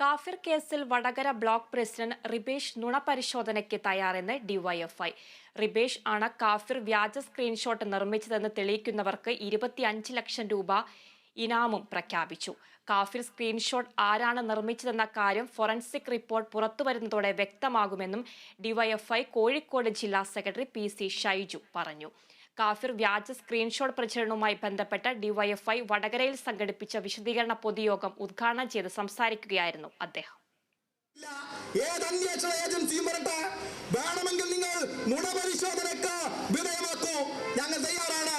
കാഫിർ കേസിൽ Vadakara block president Ribesh നുണ പരിശോധനയ്ക്ക് തയ്യാറെന്ന് ഡിവൈഎഫ്ഐ. റിബേഷ് ആണ് കാഫിർ വ്യാജ സ്ക്രീൻഷോട്ട് നിർമ്മിച്ചതെന്ന് തെളിയിക്കുന്നവർക്ക് ഇരുപത്തിയഞ്ച് ലക്ഷം രൂപ ഇനാമും പ്രഖ്യാപിച്ചു. കാഫിർ സ്ക്രീൻഷോട്ട് ആരാണ് നിർമ്മിച്ചതെന്ന കാര്യം ഫോറൻസിക് റിപ്പോർട്ട് പുറത്തുവരുന്നതോടെ വ്യക്തമാകുമെന്നും ഡിവൈഎഫ്ഐ കോഴിക്കോട് ജില്ലാ സെക്രട്ടറി പി സി ഷൈജു പറഞ്ഞു. കാഫിർ വ്യാജ സ്ക്രീൻഷോട്ട് പ്രചരണവുമായി ബന്ധപ്പെട്ട് ഡിവൈഎഫ്ഐ വടകരയിൽ സംഘടിപ്പിച്ച വിശദീകരണ പൊതുയോഗം ഉദ്ഘാടനം ചെയ്ത് സംസാരിക്കുകയായിരുന്നു അദ്ദേഹം. ഏത് അന്വേഷണ ഏജൻസിയും വരട്ടെ? വേണമെങ്കിൽ നിങ്ങൾ നുണപരിശോധനക്ക് വിധേയമാക്കൂ. ഞങ്ങൾ തയ്യാറാണ്.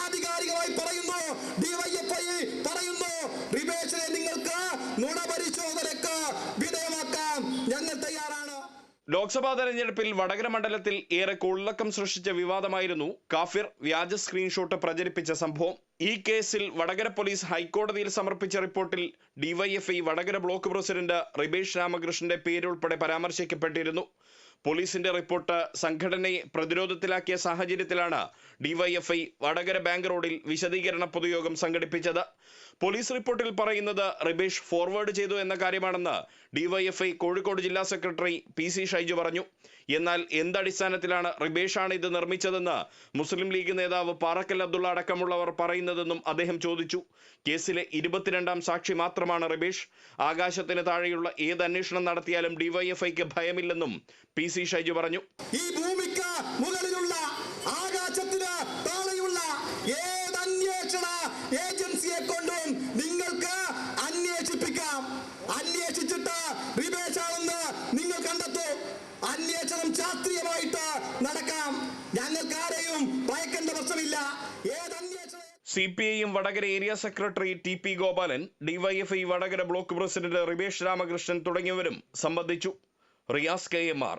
ആധികാരികമായി പറയുന്നു ലോക്സഭാ തെരഞ്ഞെടുപ്പിൽ വടകര മണ്ഡലത്തിൽ ഏറെ കൊള്ളക്കം സൃഷ്ടിച്ച വിവാദമായിരുന്നു. കാഫിർ വ്യാജ സ്ക്രീൻഷോട്ട് പ്രചരിപ്പിച്ച സംഭവം. ഈ കേസിൽ വടകര പോലീസ് ഹൈക്കോടതിയിൽ സമർപ്പിച്ച റിപ്പോർട്ടിൽ DYFI Vadakara block president Ribesh രാമകൃഷ്ണന്റെ പേരുൾപ്പെടെ പരാമർശിക്കപ്പെട്ടിരുന്നു. പോലീസിന്റെ റിപ്പോർട്ട് സംഘടനയെ പ്രതിരോധത്തിലാക്കിയ സാഹചര്യത്തിലാണ് ഡിവൈഎഫ്ഐ വടകര ബാങ്ക് റോഡിൽ വിശദീകരണ പൊതുയോഗം സംഘടിപ്പിച്ചത്. പോലീസ് റിപ്പോർട്ടിൽ പറയുന്നത് റിബേഷ് ഫോർവേഡ് ചെയ്തു എന്ന കാര്യമാണെന്ന് ഡിവൈഎഫ്ഐ കോഴിക്കോട് ജില്ലാ സെക്രട്ടറി പി സി ഷൈജു പറഞ്ഞു. എന്നാൽ എന്തടിസ്ഥാനത്തിലാണ് റിബേഷാണ് ഇത് നിർമ്മിച്ചതെന്ന് മുസ്ലിം ലീഗ് നേതാവ് പാറക്കൽ അബ്ദുള്ള അടക്കമുള്ളവർ പറയുന്നതെന്നും അദ്ദേഹം ചോദിച്ചു. കേസിലെ ഇരുപത്തിരണ്ടാം സാക്ഷി മാത്രമാണ് റിബേഷ്. ആകാശത്തിന് താഴെയുള്ള ഏത് അന്വേഷണം നടത്തിയാലും ഡിവൈഎഫ്ഐക്ക് ഭയമില്ലെന്നും പി സി ഷൈജു പറഞ്ഞു. ഈ ഭൂമിക്ക് മുകളിലുള്ള ആകാശത്തിന് താഴെയുള്ള ഏതന്വേഷണ അന്വേഷണ ഏജൻസിയെ കൊണ്ടും നിങ്ങൾക്ക് അന്വേഷിപ്പിക്കാം. അന്വേഷിച്ചിട്ട് റിബേഷാണെന്ന് നിങ്ങൾ കണ്ടെത്തൂ. അന്വേഷണം ശാസ്ത്രീയമായിട്ട് നടക്കാം. ഞങ്ങൾക്ക് ആരെയും ഭയക്കേണ്ട പ്രശ്നമില്ല. ഏത് അന്വേഷണ സി പി ഐയും Vadakara area secretary T P Gopalan DYFI Vadakara block president Rivesh Ramakrishnan തുടങ്ങിയവരും സംബന്ധിച്ചു. Riyas K M R.